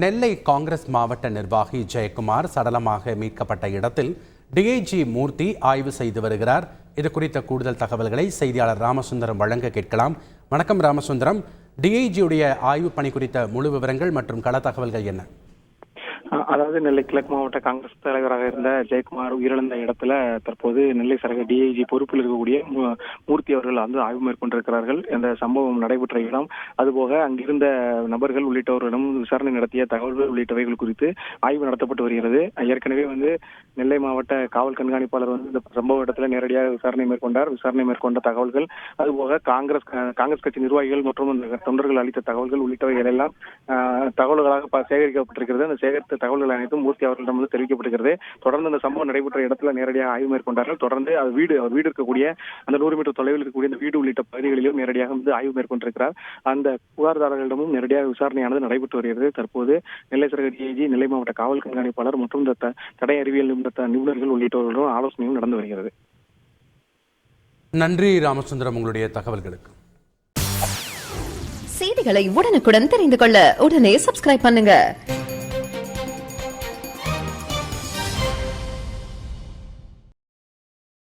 நெல்லை காங்கிரஸ் மாவட்ட நிர்வாகி ஜெயக்குமார் சடலமாக மீட்கப்பட்ட இடத்தில் டிஐஜி மூர்த்தி ஆய்வு செய்து வருகிறார். இது குறித்த கூடுதல் தகவல்களை செய்தியாளர் ராமசுந்தரம் வழங்க கேட்கலாம். வணக்கம் ராமசுந்தரம். டிஐஜியுடைய ஆய்வு பணி குறித்த முழு விவரங்கள் மற்றும் கள தகவல்கள் என்ன? அதாவது நெல்லை கிழக்கு மாவட்ட காங்கிரஸ் தலைவராக இருந்த ஜெயக்குமார் உயிரிழந்த இடத்துல தற்போது நெல்லை சரக டிஐஜி பொறுப்பில் இருக்கக்கூடிய மூர்த்தி அவர்கள் வந்து ஆய்வு மேற்கொண்டிருக்கிறார்கள். இந்த சம்பவம் நடைபெற்ற இடம். அதுபோக அங்கிருந்த நபர்கள் உள்ளிட்டவர்களிடம் விசாரணை நடத்திய தகவல்கள் உள்ளிட்டவைகள் குறித்து ஆய்வு நடத்தப்பட்டு வருகிறது. ஏற்கனவே வந்து நெல்லை மாவட்ட காவல் கண்காணிப்பாளர் வந்து இந்த சம்பவ இடத்துல நேரடியாக விசாரணை மேற்கொண்டார். விசாரணை மேற்கொண்ட தகவல்கள் அதுபோக காங்கிரஸ் காங்கிரஸ் கட்சி நிர்வாகிகள் மற்றும் அந்த தொண்டர்கள் அளித்த தகவல்கள் உள்ளிட்டவைகள் எல்லாம் தகவல்களாக ப- சேகரிக்கப்பட்டிருக்கிறது. அந்த சேகரித்த தகவல்கள் அனைத்தும் மூர்த்தி அவர்களிடம் வந்து தெரிவிக்கப்பட்டிருக்கிறது தொடர்ந்து அந்த சம்பவம் நடைபெற்ற இடத்துல நேரடியாக ஆய்வு மேற்கொண்டார்கள். தொடர்ந்து அது வீடு அவர் வீடு இருக்கக்கூடிய அந்த நூறு மீட்டர் தொலைவில் இருக்கக்கூடிய அந்த வீடு உள்ளிட்ட பகுதிகளிலும் நேரடியாக வந்து ஆய்வு மேற்கொண்டிருக்கிறார். அந்த புகார்தாரர்களிடமும் நேரடியாக விசாரணையானது நடைபெற்று வருகிறது. தற்போது நெல்லை சிறகு டிஐஜி நெல்லை மாவட்ட காவல் கண்காணிப்பாளர் மற்றும் இந்த த- தடய அறிவியல் நிபுண- நிபுணர்கள் உள்ளிட்டவர்களுடன் ஆலோசனையும் நடந்து வருகிறது. நன்றி ராமசுந்தரம் உங்களுடைய தகவல்களுக்கு. செய்திகளை உடனுக்குடன் தெரிந்து கொள்ள உடனே சப்ஸ்கிரைப் பண்ணுங்க.